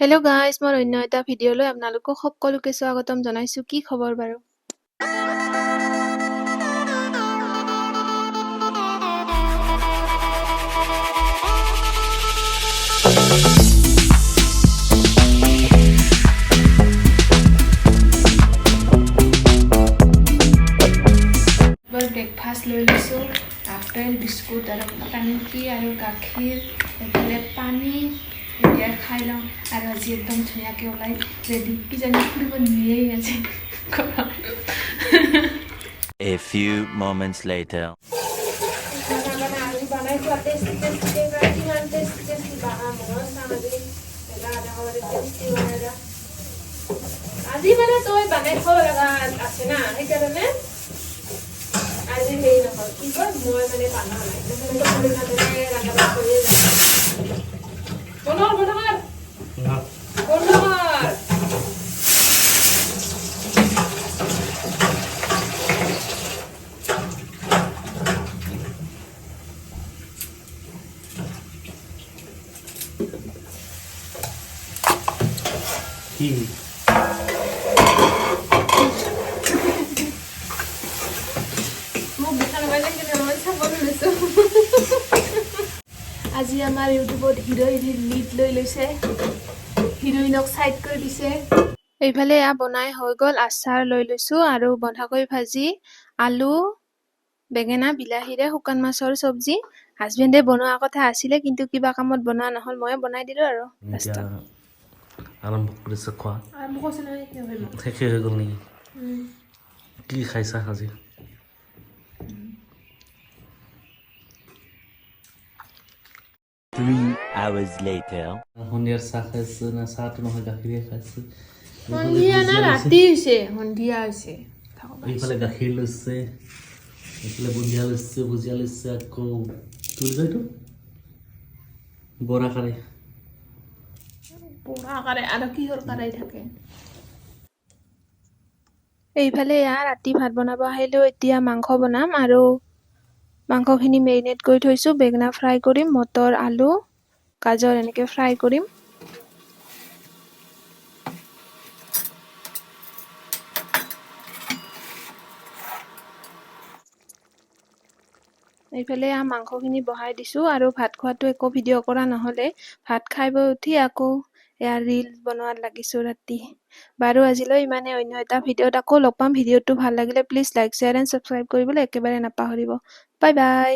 Hello' guys মই অন্য এটা ভিডিঅ'লৈ আপোনালোকক সকলোকে স্বাগতম জনাইছোঁ। কি খবৰ বাৰু? ব্ৰেকফাষ্ট আপেল বিস্কুট আৰু নিমকি আৰু গাখীৰ এইফালে পানী এতিয়া খাই লওঁ আৰু আজি একদম ধুনীয়াকৈ ওলাই ৰেডি কিজানি ফুৰিব নিয়েই আজি ঘৰত A few moments later. আজি মানে তই বনাই থব লগা আছে না সেইকাৰণে আজি হেৰি নহয়। কি কয় মই মানে বানা নাই। ৰান্ধা লৈছোঁ আজি আমাৰ ইউটিউবত হিৰইন লিড লৈ লৈছে হিৰইনক চাইড কৰি দিছে এইফালে এয়া বনাই হৈ গ'ল আচাৰ লৈ লৈছোঁ আৰু বন্ধাকবি ভাজি আলু বেঙেনা বিলাহীৰে শুকান মাছৰ চব্জি হাজবেণ্ডে বনোৱা কথা আছিলে কিন্তু কিবা কামত বনোৱা নহ'ল ময়ে বনাই দিলোঁ আৰু আৰম্ভ কৰিছে খোৱা। শেষে হৈ গ'ল নেকি? কি খাইছা আজি? Three hours later. সন্ধিয়াৰ চাহ খাইছে নে চাহটো নহয় গাখীৰে খাইছে। সন্ধিয়া না ৰাতি হৈছে সন্ধিয়া হৈছে। এইফালে গাখীৰ লৈছে এইফালে বুন্দিয়া লৈছে ভুজিয়া লৈছে আকৌ কি বুলি কয় কারে থাকে? এইফালে এয়া ৰাতি ভাত বনাব আহিলোঁ এতিয়া মাংস বনাম আৰু মাংসখিনি মেৰিনেট কৰি থৈছোঁ। বেঙেনা ফ্ৰাই কৰিম মটৰ আলু গাজৰ এনেকৈ ফ্ৰাই কৰিম। এইফালে মাংসখিনি বহাই দিছোঁ আৰু ভাত খোৱাটো একো ভিডিঅ' কৰা নহ'লে। ভাত খাই বৈ উঠি আকৌ এয়া ৰিল বনোৱাত লাগিছোঁ ৰাতি। বাৰু আজিলৈ ইমানে অন্য এটা ভিডিঅ'ত আকৌ লগ পাম। ভিডিঅ'টো ভাল লাগিলে please like share and subscribe কৰিবলৈ একেবাৰে নাপাহৰিব। Bye bye